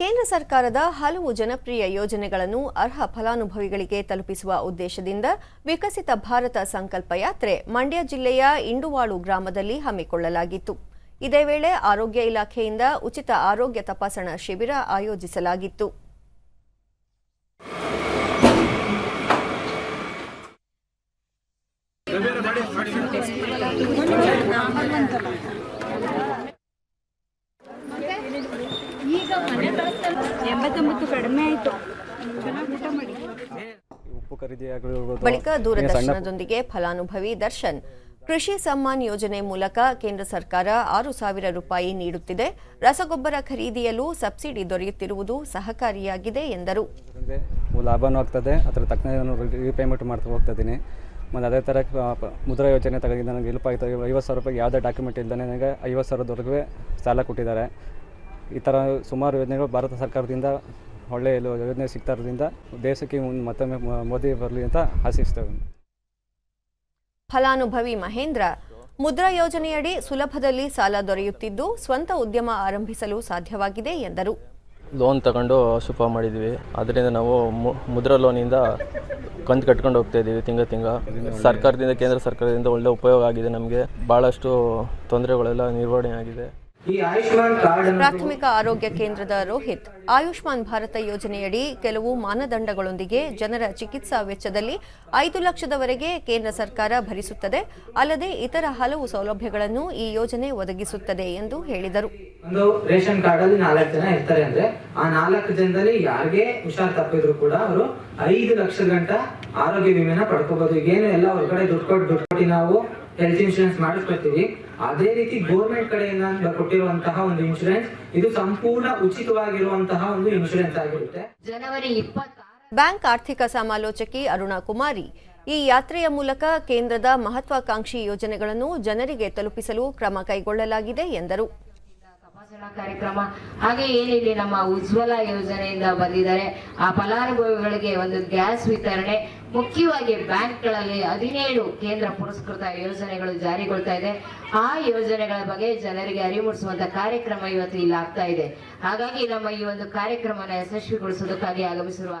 ಕೇಂದ್ರ ಸರ್ಕಾರದ ಹಲವು ಜನಪ್ರಿಯ ಯೋಜನೆಗಳನ್ನು ಅರ್ಹ ಫಲಾನುಭವಿಗಳಿಗೆ ತಲುಪಿಸುವ ಉದ್ದೇಶದಿಂದ ವಿಕಸಿತ ಭಾರತ ಸಂಕಲ್ಪ ಯಾತ್ರೆ ಮಂಡ್ಯ ಜಿಲ್ಲೆಯ ಇಂಡುವಾಳು ಗ್ರಾಮದಲ್ಲಿ ಹಮ್ಮಿಕೊಳ್ಳಲಾಗಿತ್ತು. ಇದೇ ವೇಳೆ ಆರೋಗ್ಯ ಇಲಾಖೆಯಿಂದ ಉಚಿತ ಆರೋಗ್ಯ ತಪಾಸಣಾ ಶಿಬಿರ ಆಯೋಜಿಸಲಾಗಿತ್ತು. ಎಂಬತ್ತೊಂಬತ್ತು ಕಡಿಮೆ ಆಯಿತು. ಚೆನ್ನಾಗಿ ಊಟ ಮಾಡಿ. ಉಪ್ಪು ಖರೀದಿ ಬಳಿಕ ದೂರದರ್ಶನದೊಂದಿಗೆ ಫಲಾನುಭವಿ ದರ್ಶನ್. ಕೃಷಿ ಸಮ್ಮಾನ್ ಯೋಜನೆ ಮೂಲಕ ಕೇಂದ್ರ ಸರ್ಕಾರ ಆರು ಸಾವಿರ ರೂಪಾಯಿ ನೀಡುತ್ತಿದೆ. ರಸಗೊಬ್ಬರ ಖರೀದಿಯಲ್ಲೂ ಸಬ್ಸಿಡಿ ದೊರೆಯುತ್ತಿರುವುದು ಸಹಕಾರಿಯಾಗಿದೆ ಎಂದರು. ಲಾಭನೂ ಆಗ್ತದೆ ಅದರ ತಕ್ಕ ರೀಪೇಮೆಂಟ್ ಮಾಡ್ತಾ ಹೋಗ್ತಾ ಇದ್ದೀನಿ. ಮತ್ತು ಅದೇ ಥರ ಮುದ್ರಾ ಯೋಜನೆ ತಗೊಂಡಿದ್ದ ನನಗೆ ಹೆಲ್ಪ್ ಆಗ್ತದೆ ಐವತ್ತು ಸಾವಿರ ರೂಪಾಯಿ ಯಾವುದೇ ಡಾಕ್ಯುಮೆಂಟ್ ಇಲ್ಲದೆ ನನಗೆ ಐವತ್ತು ಸಾವಿರದವರೆಗೂ ಸಾಲ ಕೊಟ್ಟಿದ್ದಾರೆ. ಈ ಥರ ಸುಮಾರು ಯೋಜನೆಗಳು ಭಾರತ ಸರ್ಕಾರದಿಂದ ಒಳ್ಳೆಯ ಯೋಜನೆ ಸಿಗ್ತಾ ಇರೋದ್ರಿಂದ ದೇಶಕ್ಕೆ ಮತ್ತೊಮ್ಮೆ ಮೋದಿ ಬರಲಿ ಅಂತ ಆಶಿಸ್ತೇವೆ. ಫಲಾನುಭವಿ ಮಹೇಂದ್ರ ಮುದ್ರಾ ಯೋಜನೆಯಡಿ ಸುಲಭದಲ್ಲಿ ಸಾಲ ದೊರೆಯುತ್ತಿದ್ದು ಸ್ವಂತ ಉದ್ಯಮ ಆರಂಭಿಸಲು ಸಾಧ್ಯವಾಗಿದೆ ಎಂದರು. ಲೋನ್ ತಗೊಂಡು ಶುಭ ಮಾಡಿದ್ವಿ. ಅದರಿಂದ ನಾವು ಮು- ಮುದ್ರಾ ಲೋನಿಂದ ಕಂತು ಕಟ್ಕೊಂಡು ಹೋಗ್ತಾ ಇದ್ದೀವಿ ತಿಂಗ ತಿಂಗ ಸರ್ಕಾರದಿಂದ ಕೇಂದ್ರ ಸರ್ಕಾರದಿಂದ ಒಳ್ಳೆ ಉಪಯೋಗ ಆಗಿದೆ ನಮಗೆ. ಭಾಳಷ್ಟು ತೊಂದರೆಗಳೆಲ್ಲ ನಿರ್ವಹಣೆ ಆಗಿದೆ. ಪ್ರಾಥಮಿಕ ಆರೋಗ್ಯ ಕೇಂದ್ರದ ರೋಹಿತ್. ಆಯುಷ್ಮಾನ್ ಭಾರತ ಯೋಜನೆಯಡಿ ಕೆಲವು ಮಾನದಂಡಗಳೊಂದಿಗೆ ಜನರ ಚಿಕಿತ್ಸಾ ವೆಚ್ಚದಲ್ಲಿ ಐದು ಲಕ್ಷದವರೆಗೆ ಕೇಂದ್ರ ಸರ್ಕಾರ ಭರಿಸುತ್ತದೆ. ಅಲ್ಲದೆ ಇತರ ಹಲವು ಸೌಲಭ್ಯಗಳನ್ನು ಈ ಯೋಜನೆ ಒದಗಿಸುತ್ತದೆ ಎಂದು ಹೇಳಿದರು. ಒಂದು ರೇಷನ್ ಕಾರ್ಡ್ ಅಲ್ಲಿ ನಾಲ್ಕು ಜನ ಇರ್ತಾರೆ ಅಂದ್ರೆ ಆ ನಾಲ್ಕು ಜನದಲ್ಲಿ ಯಾರಿಗೆ ಹುಷಾರ್ ತಪ್ಪಿದ್ರು ಕೂಡ ಅವರು ಐದು ಲಕ್ಷ ಗಂಟ ಆರೋಗ್ಯ ವಿಮೆನ ಪಡ್ಕೋಬಹುದು ಈಗೇನು ಎಲ್ಲ ಹೊರಗಡೆ ದುಡ್ಡು ಕೊಟ್ಟು ದುಡ್ಡು ಕೊಟ್ಟು ನಾವು ಹೆಲ್ತ್ ಇನ್ಶೂರೆನ್ಸ್ ಮಾಡಿಸ್ಕೊಳ್ತೀವಿ. ಅದೇ ರೀತಿ ಗೋರ್ಮೆಂಟ್ ಕಡೆಯಿಂದ ಕೊಟ್ಟಿರುವಂತಹ ಒಂದು ಇನ್ಶೂರೆನ್ಸ್ ಇದು ಸಂಪೂರ್ಣ ಉಚಿತವಾಗಿರುವಂತಹ ಒಂದು ಇನ್ಶೂರೆನ್ಸ್ ಆಗಿರುತ್ತೆ. ಜನವರಿ ಬ್ಯಾಂಕ್ ಆರ್ಥಿಕ ಸಮಾಲೋಚಕಿ ಅರುಣಾ ಕುಮಾರಿ ಈ ಯಾತ್ರೆಯ ಮೂಲಕ ಕೇಂದ್ರದ ಮಹತ್ವಾಕಾಂಕ್ಷಿ ಯೋಜನೆಗಳನ್ನು ಜನರಿಗೆ ತಲುಪಿಸಲು ಕ್ರಮ ಕೈಗೊಳ್ಳಲಾಗಿದೆ ಎಂದರು. ಕಾರ್ಯಕ್ರಮ. ಹಾಗೆ ಏನಿಲ್ಲಿ ನಮ್ಮ ಉಜ್ವಲ ಯೋಜನೆಯಿಂದ ಬಂದಿದ್ದಾರೆ. ಆ ಫಲಾನುಭವಿಗಳಿಗೆ ಒಂದು ಗ್ಯಾಸ್ ವಿತರಣೆ, ಮುಖ್ಯವಾಗಿ ಬ್ಯಾಂಕ್ಗಳಲ್ಲಿ ಹದಿನೇಳು ಕೇಂದ್ರ ಪುರಸ್ಕೃತ ಯೋಜನೆಗಳು ಜಾರಿಗೊಳ್ತಾ ಇದೆ. ಆ ಯೋಜನೆಗಳ ಬಗ್ಗೆ ಜನರಿಗೆ ಅರಿವು ಮೂಡಿಸುವಂತ ಕಾರ್ಯಕ್ರಮ ಇವತ್ತು ಇಲ್ಲಿ ಆಗ್ತಾ ಇದೆ. ಹಾಗಾಗಿ ನಮ್ಮ ಈ ಒಂದು ಕಾರ್ಯಕ್ರಮನ ಯಶಸ್ವಿಗೊಳಿಸೋದಕ್ಕಾಗಿ ಆಗಮಿಸಿರುವ